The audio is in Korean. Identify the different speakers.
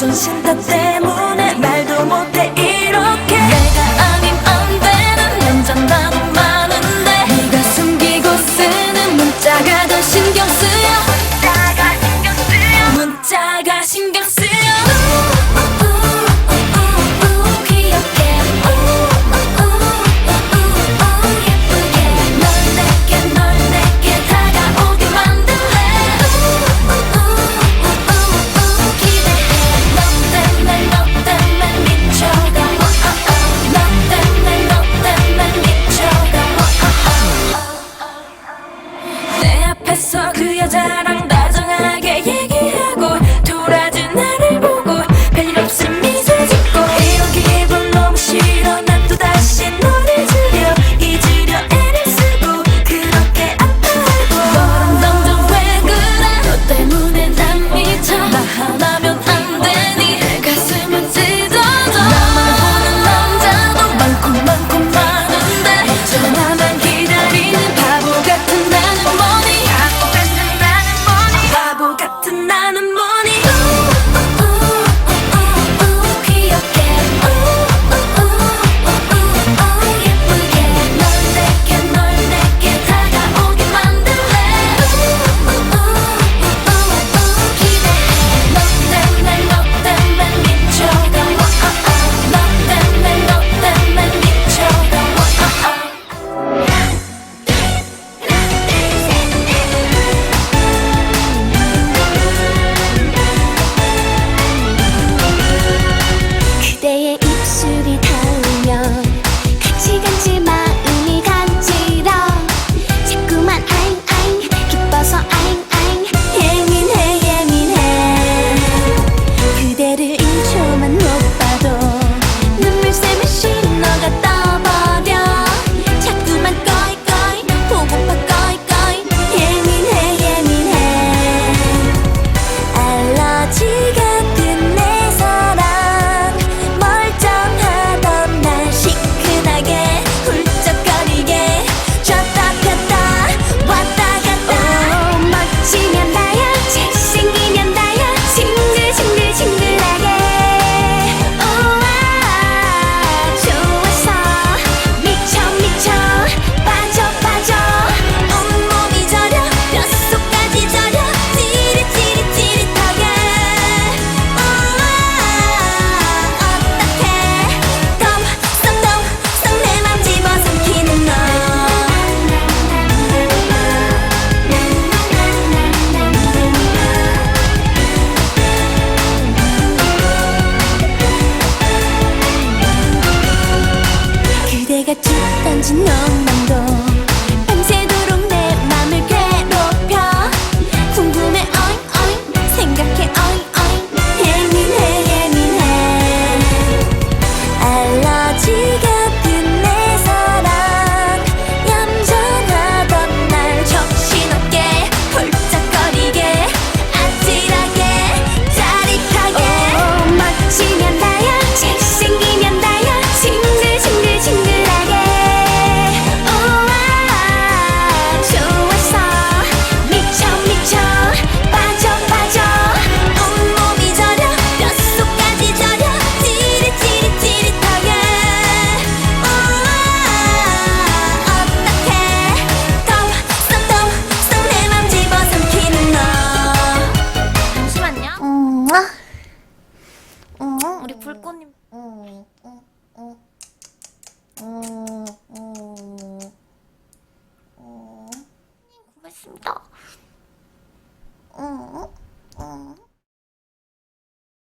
Speaker 1: 자존심 다 때문에 down. I'm and numb.
Speaker 2: 우리 불꽃님. 고맙습니다.